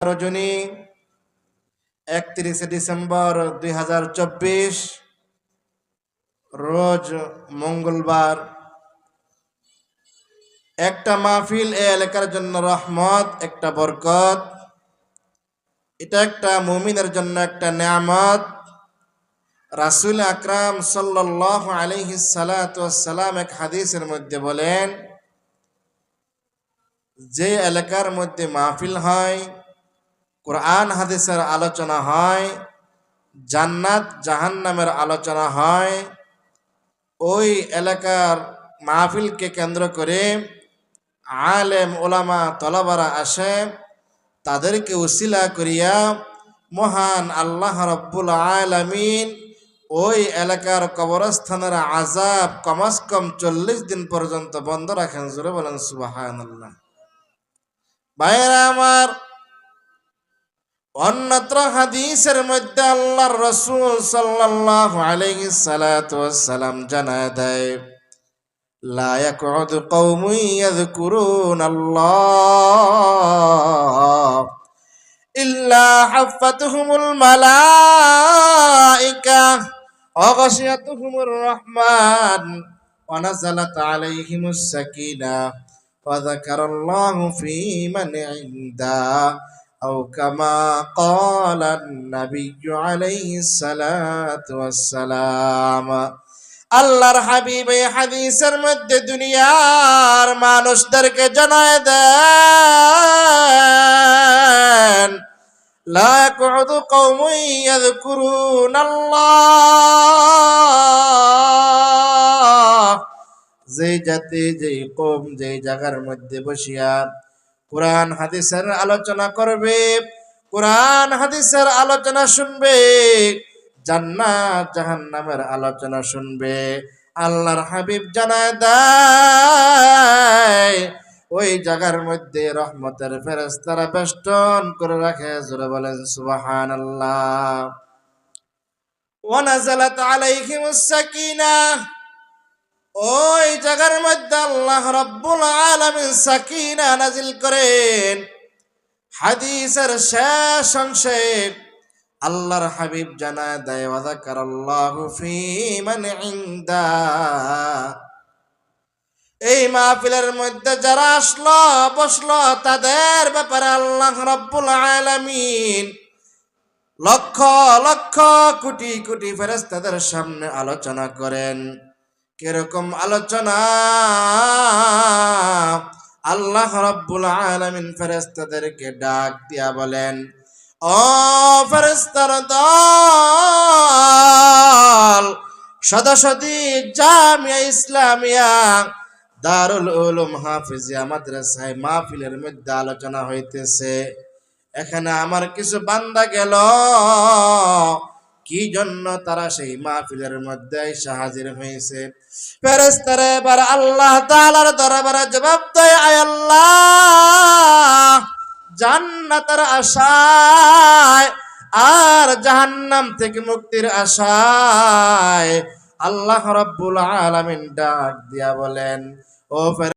রজনী, একত্রিশে ডিসেম্বর দুই হাজার চব্বিশ, রোজ মঙ্গলবার। একটা মাহফিল এ এলাকার জন্য রহমত, একটা বরকত। এটা একটা মুমিনের জন্য একটা নিয়ামত। রাসুল আকরাম সাল্লাহ আলহি সালাম এক হাদিসের মধ্যে বলেন, যে এলাকার মধ্যে মাহফিল হয় কোরআন হাদিসের আলোচনা হয়, জান্নাত জাহান্নামের আলোচনা হয়, ওই এলাকার মাহফিলকে কেন্দ্র করে আলেম, ওলামা, তলাবারা আসে, তাদেরকে উসিলা করিয়া মহান আল্লাহ রব্বুল আলমিন ওই এলাকার কবরস্থানের আজাব কমাস কম চল্লিশ দিন পর্যন্ত বন্ধ রাখেন। জোরে বলেন আল্লাহ ভাইয়েরা আমার অন্যত্র হাদিসের মধ্যে আল্লাহর রসুল সাল্লাল্লাহু আলাইহি সালাতু ওয়াসসালাম জানায় দেয় لا يقعد قوم يذكرون الله إلا حفتهم الملائكة وغشيتهم الرحمن ونزلت عليهم السكينة وذكر الله في من عنده أو كما قال النبي عليه الصلاة والسلام আল্লাহর হাবিব এই হাদিসের মধ্যে দুনিয়ার মানুষদেরকে জানায় দেন لا يقعد قوم يذكرون الله যেই জাতি যেই কম যেই জায়গার মধ্যে বসিয়া কোরআন, হাদিসের আলোচনা করবে, কোরআন, হাদিসের আলোচনা শুনবে, জান্নাত, জাহান্নামের আলোচনা শুনবে। আল্লাহর হাবিব জানায় দেয়, ওই জায়গার মধ্যে রহমতের ফেরেস্তারা বেষ্টন করে রাখে, জোরে বলেন সুবাহান আল্লাহ ওয়ানাজালাত আলাইহিমুস সাকিনা ওই জায়গার মধ্যে আল্লাহ রব্বুল আলামিন সাকিনা নাজিল করেন। হাদিসের শেষ অংশে আল্লাহর হাবিব জানা দেয় ওয়াদাকার আল্লাহ এই মাহফিলের মধ্যে যারা আসলো, বসল, তাদের ব্যাপারে আল্লাহ রব্বুল আলামিন লক্ষ লক্ষ কোটি কোটি ফেরেস্তাদের সামনে আলোচনা করেন। কীরকম আলোচনা? আল্লাহ রব্বুল আলামিন ফেরেস্তাদেরকে ডাক দিয়া বলেন, ও ফেরেস্তার দল, সদসদি জামিয়া ইসলামিয়া, দারুল উলুম হাফিজিয়া মাদ্রাসায় মাহফিলের মধ্যে আলোচনা হইতেছে। এখানে আমার কিছু বান্দা গেল। কি জন্য তারা সেই মাহফিলের মধ্যে হাজির হয়েছে? ফেরেস্তারে এবার আল্লাহ তাআলার দরবারে জবাব দেয়, আয় আল্লাহ, জান্নাতের আশায় আর জাহান্নাম থেকে মুক্তির আশায় আল্লাহ রাব্বুল আলামিন ডাক দিয়া বলেন, ও